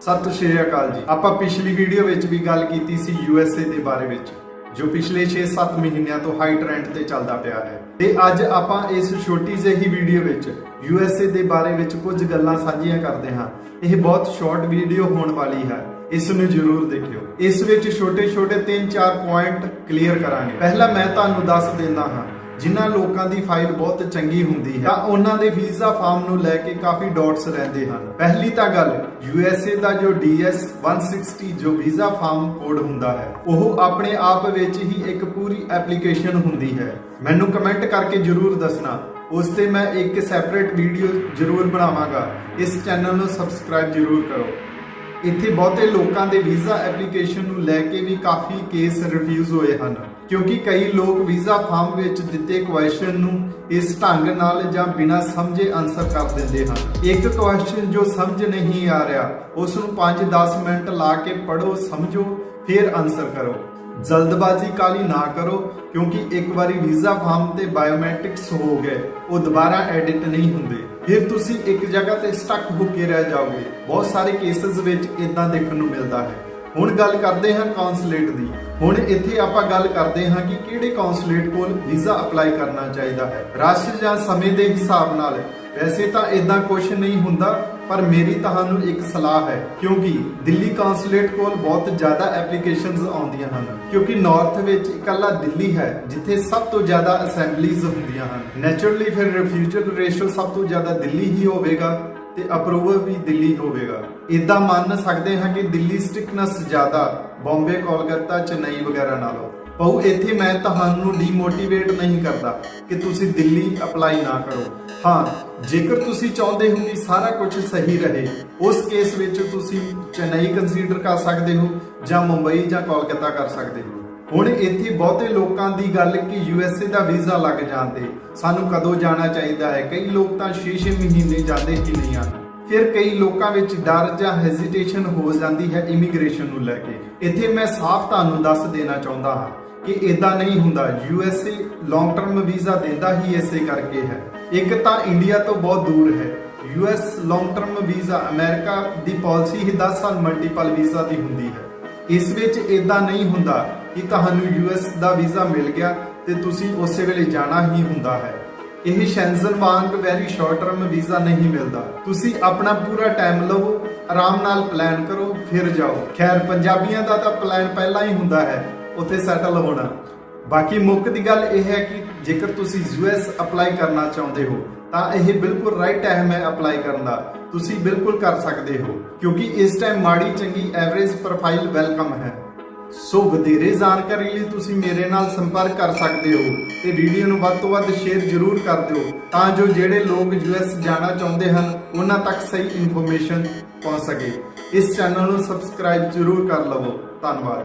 ਸਤਿ ਸ਼੍ਰੀ ਅਕਾਲ ਜੀ। ਆਪਾਂ ਪਿਛਲੀ ਵੀਡੀਓ ਵਿੱਚ ਵੀ ਗੱਲ ਕੀਤੀ ਸੀ ਯੂਐਸਏ ਦੇ ਬਾਰੇ ਵਿੱਚ, ਜੋ ਪਿਛਲੇ 6-7 ਮਹੀਨਿਆਂ ਤੋਂ ਹਾਈ ਟ੍ਰੈਂਡ ਤੇ ਚੱਲਦਾ ਪਿਆ ਹੈ। ਤੇ ਅੱਜ ਆਪਾਂ ਇਸ ਛੋਟੀ ਜਿਹੀ ਵੀਡੀਓ ਵਿੱਚ ਯੂਐਸਏ ਦੇ ਬਾਰੇ ਵਿੱਚ ਕੁਝ ਗੱਲਾਂ ਸਾਂਝੀਆਂ ਕਰਦੇ ਹਾਂ। ਇਹ ਬਹੁਤ ਸ਼ਾਰਟ ਵੀਡੀਓ ਹੋਣ ਵਾਲੀ ਹੈ। ਇਸ ਨੂੰ ਜ਼ਰੂਰ ਦੇਖਿਓ। ਇਸ ਵਿੱਚ ਛੋਟੇ-ਛੋਟੇ 3-4 ਪੁਆਇੰਟ ਕਲੀਅਰ ਕਰਾਂਗੇ। ਪਹਿਲਾਂ ਮੈਂ ਤੁਹਾਨੂੰ ਦੱਸ ਦਿੰਦਾ ਹਾਂ ਜਿਨ੍ਹਾਂ ਲੋਕਾਂ ਦੀ ਫਾਈਲ ਬਹੁਤ ਚੰਗੀ ਹੁੰਦੀ ਹੈ, ਤਾਂ ਉਹਨਾਂ ਦੇ ਵੀਜ਼ਾ ਫਾਰਮ ਨੂੰ ਲੈ ਕੇ ਕਾਫੀ ਡਾਟਸ ਰਹਿੰਦੇ ਹਨ। ਪਹਿਲੀ ਤਾਂ ਗੱਲ USA ਦਾ ਜੋ DS 160 ਜੋ ਵੀਜ਼ਾ ਫਾਰਮ ਕੋਡ ਹੁੰਦਾ ਹੈ, ਉਹ ਆਪਣੇ ਆਪ ਵਿੱਚ ਹੀ ਇੱਕ ਪੂਰੀ ਐਪਲੀਕੇਸ਼ਨ ਹੁੰਦੀ ਹੈ। ਮੈਨੂੰ ਕਮੈਂਟ ਕਰਕੇ ਜਰੂਰ ਦੱਸਣਾ, ਉਸ ਤੇ ਮੈਂ ਇੱਕ ਸੈਪਰੇਟ ਵੀਡੀਓ ਜਰੂਰ ਬਣਾਵਾਂਗਾ। ਇਸ ਚੈਨਲ ਨੂੰ ਸਬਸਕ੍ਰਾਈਬ ਜਰੂਰ ਕਰੋ। ਇੱਥੇ ਬਹੁਤੇ ਲੋਕਾਂ ਦੇ ਵੀਜ਼ਾ ਐਪਲੀਕੇਸ਼ਨ ਨੂੰ ਲੈ ਕੇ ਵੀ ਕਾਫੀ ਕੇਸ ਰਿਫਿਊਜ਼ ਹੋਏ ਹਨ। ਕਿਉਂਕਿ ਕਈ ਲੋਕ ਵੀਜ਼ਾ ਫਾਰਮ ਵਿੱਚ ਦਿੱਤੇ ਕੁਐਸਚਨ ਨੂੰ ਇਸ ਢੰਗ ਨਾਲ ਜਾਂ ਬਿਨਾਂ ਸਮਝੇ ਆਨਸਰ ਕਰ ਦਿੰਦੇ ਹਨ। ਇੱਕ ਕੁਐਸਚਨ ਜੋ ਸਮਝ ਨਹੀਂ ਆ ਰਿਹਾ, ਉਸ ਨੂੰ 5-10 ਮਿੰਟ ਲਾ ਕੇ ਪੜੋ ਸਮਝੋ, ਫਿਰ ਆਨਸਰ ਕਰੋ। ਜਲਦਬਾਜ਼ੀ ਕਾਲੀ ਨਾ ਕਰੋ, ਕਿਉਂਕਿ ਇੱਕ ਵਾਰੀ ਵੀਜ਼ਾ ਫਾਰਮ ਤੇ ਬਾਇਓਮੈਟ੍ਰਿਕਸ ਹੋ ਗਏ, ਉਹ ਦੁਬਾਰਾ ਐਡਿਟ ਨਹੀਂ ਹੁੰਦੇ। ਫਿਰ ਤੁਸੀਂ ਇੱਕ ਜਗ੍ਹਾ ਤੇ ਸਟਕ ਹੋ ਕੇ ਰਹਿ ਜਾਓਗੇ। ਬਹੁਤ ਸਾਰੇ ਕੇਸਸ ਵਿੱਚ ਇਦਾਂ ਦੇਖਣ ਨੂੰ ਮਿਲਦਾ ਹੈ। ਹੁਣ ਗੱਲ ਕਰਦੇ ਹਾਂ ਕੌਂਸੂਲੇਟ ਦੀ। ਹੁਣ ਇੱਥੇ ਆਪਾਂ ਗੱਲ ਕਰਦੇ ਹਾਂ ਕਿ ਕਿਹੜੇ ਕੌਂਸੂਲੇਟ ਕੋਲ ਵੀਜ਼ਾ ਅਪਲਾਈ ਕਰਨਾ ਚਾਹੀਦਾ ਹੈ। ਰਸ਼ ਜਾਂ ਸਮੇਂ ਦੇ ਹਿਸਾਬ ਨਾਲ। ਵੈਸੇ ਤਾਂ ਇਦਾਂ ਕੁਝ ਨਹੀਂ ਹੁੰਦਾ ਪਰ ਮੇਰੀ ਤੁਹਾਨੂੰ ਇੱਕ ਸਲਾਹ ਹੈ, ਕਿਉਂਕਿ ਦਿੱਲੀ ਕੌਂਸੂਲੇਟ ਕੋਲ ਬਹੁਤ ਜ਼ਿਆਦਾ ਐਪਲੀਕੇਸ਼ਨਸ ਆਉਂਦੀਆਂ ਹਨ, ਕਿਉਂਕਿ ਨਾਰਥ ਵਿੱਚ ਇਕੱਲਾ ਦਿੱਲੀ ਹੈ, ਜਿੱਥੇ ਸਭ ਤੋਂ ਜ਼ਿਆਦਾ ਅਸੈਂਬਲੀਜ਼ ਹੁੰਦੀਆਂ ਹਨ। ਨੇਚਰਲੀ ਫਿਰ ਰਿਫਿਊਜਲ ਰੇਸ਼ੋ ਸਭ ਤੋਂ ਜ਼ਿਆਦਾ ਦਿੱਲੀ ਹੀ ਹੋਵੇਗਾ ਤੇ ਅਪਰੂਵਲ ਵੀ ਦਿੱਲੀ ਹੋਵੇਗਾ। ਇਦਾਂ ਮੰਨ ਸਕਦੇ ਹਾਂ ਕਿ ਦਿੱਲੀ ਸਟ੍ਰਿਕਨੈਸ ਜ਼ਿਆਦਾ ਬੰਬੇ ਕੋਲਕਾਤਾ ਚੇਨਈ ਵਗੈਰਾ ਨਾਲੋਂ। ਬਹੁ ਇੱਥੇ ਮੈਂ ਤੁਹਾਨੂੰ ਡੀਮੋਟੀਵੇਟ ਨਹੀਂ ਕਰਦਾ ਕਿ ਤੁਸੀਂ ਦਿੱਲੀ ਅਪਲਾਈ ਨਾ ਕਰੋ। ਹਾਂ, ਜੇਕਰ ਤੁਸੀਂ ਚਾਹੁੰਦੇ ਹੋ ਕਿ ਸਾਰਾ ਕੁਝ ਸਹੀ ਰਹੇ, ਉਸ ਕੇਸ ਵਿੱਚ ਤੁਸੀਂ ਚੇਨਈ ਕੰਸੀਡਰ ਕਰ ਸਕਦੇ ਹੋ ਜਾਂ ਮੁੰਬਈ ਜਾਂ ਕੋਲਕਾਤਾ ਕਰ ਸਕਦੇ ਹੋ। ਹੁਣ ਇੱਥੇ ਬਹੁਤੇ ਲੋਕਾਂ ਦੀ ਗੱਲ ਕਿ ਯੂਐਸਏ ਦਾ ਵੀਜ਼ਾ ਲੱਗ ਜਾਂਦੇ ਸਾਨੂੰ ਕਦੋਂ ਜਾਣਾ ਚਾਹੀਦਾ ਹੈ? ਕਈ ਲੋਕ ਤਾਂ 6-6 ਮਹੀਨੇ ਜਾਂਦੇ ਹੀ ਨਹੀਂ ਹਨ ਫਿਰ ਕਈ ਲੋਕਾਂ ਵਿੱਚ ਡਰ ਜਾਂ ਹੈਜ਼ਿਟੇਸ਼ਨ ਹੋ ਜਾਂਦੀ ਹੈ ਇਮੀਗ੍ਰੇਸ਼ਨ ਨੂੰ ਲੈ ਕੇ। ਇੱਥੇ ਮੈਂ ਸਾਫ਼ ਤੁਹਾਨੂੰ ਦੱਸ ਦੇਣਾ ਚਾਹੁੰਦਾ ਹਾਂ ਕਿ ਇਦਾਂ ਨਹੀਂ ਹੁੰਦਾ। ਯੂਐਸਏ ਲੌਂਗ ਟਰਮ ਵੀਜ਼ਾ ਦਿੰਦਾ ਹੀ ਇਸੇ ਕਰਕੇ ਹੈ। ਇੱਕ ਤਾਂ ਇੰਡੀਆ ਤੋਂ ਬਹੁਤ ਦੂਰ ਹੈ। US long term visa America ਦੀ ਪਾਲਿਸੀ ਹੀ 10 ਸਾਲ ਮਲਟੀਪਲ ਵੀਜ਼ਾ ਦੀ ਹੁੰਦੀ ਹੈ। ਇਸ ਵਿੱਚ ਇਦਾਂ ਨਹੀਂ ਹੁੰਦਾ ਕਿ ਤੁਹਾਨੂੰ ਯੂਐਸ ਦਾ ਵੀਜ਼ਾ ਮਿਲ ਗਿਆ ਤੇ ਤੁਸੀਂ ਉਸੇ ਵੇਲੇ ਜਾਣਾ ਹੀ ਹੁੰਦਾ ਹੈ। ਇਹ ਸ਼ੈਂਜ਼ਨ ਵਾਂਗ ਵੈਰੀ ਸ਼ਾਰਟ ਟਰਮ ਵੀਜ਼ਾ ਨਹੀਂ ਮਿਲਦਾ। ਤੁਸੀਂ ਆਪਣਾ ਪੂਰਾ ਟਾਈਮ ਲਵੋ ਆਰਾਮ ਨਾਲ ਪਲਾਨ ਕਰੋ, ਫਿਰ ਜਾਓ। ਖੈਰ, ਪੰਜਾਬੀਆਂ ਦਾ ਤਾਂ ਪਲਾਨ ਪਹਿਲਾਂ ਹੀ ਹੁੰਦਾ ਹੈ। ਉੱਥੇ ਸੈਟਲ ਹੋਣਾ। ਬਾਕੀ ਮੁੱਖ ਦੀ ਗੱਲ ਇਹ ਹੈ ਕਿ ਜੇਕਰ ਤੁਸੀਂ ਯੂਐਸ ਅਪਲਾਈ ਕਰਨਾ ਚਾਹੁੰਦੇ ਹੋ, ਤਾਂ ਇਹ ਬਿਲਕੁਲ ਰਾਈਟ ਟਾਈਮ ਹੈ ਅਪਲਾਈ ਕਰਨ ਦਾ। ਤੁਸੀਂ ਬਿਲਕੁਲ ਕਰ ਸਕਦੇ ਹੋ, ਕਿਉਂਕਿ ਇਸ ਟਾਈਮ ਮਾੜੀ ਚੰਗੀ ਐਵਰੇਜ ਪ੍ਰੋਫਾਈਲ ਵੈਲਕਮ ਹੈ। ਸੋ ਵਧੇਰੇ ਜਾਣਕਾਰੀ ਲਈ ਤੁਸੀਂ ਮੇਰੇ ਨਾਲ ਸੰਪਰਕ ਕਰ ਸਕਦੇ ਹੋ ਤੇ ਵੀਡੀਓ ਨੂੰ ਵੱਧ ਤੋਂ ਵੱਧ ਸ਼ੇਅਰ ਜ਼ਰੂਰ ਕਰ ਦਿਓ, ਤਾਂ ਜੋ ਜਿਹੜੇ ਲੋਕ ਯੂਐਸ ਜਾਣਾ ਚਾਹੁੰਦੇ ਹਨ, ਉਹਨਾਂ ਤੱਕ ਸਹੀ ਇਨਫੋਰਮੇਸ਼ਨ ਪਹੁੰਚ ਸਕੇ। ਇਸ ਚੈਨਲ ਨੂੰ ਸਬਸਕ੍ਰਾਈਬ ਜ਼ਰੂਰ ਕਰ ਲਵੋ। ਧੰਨਵਾਦ।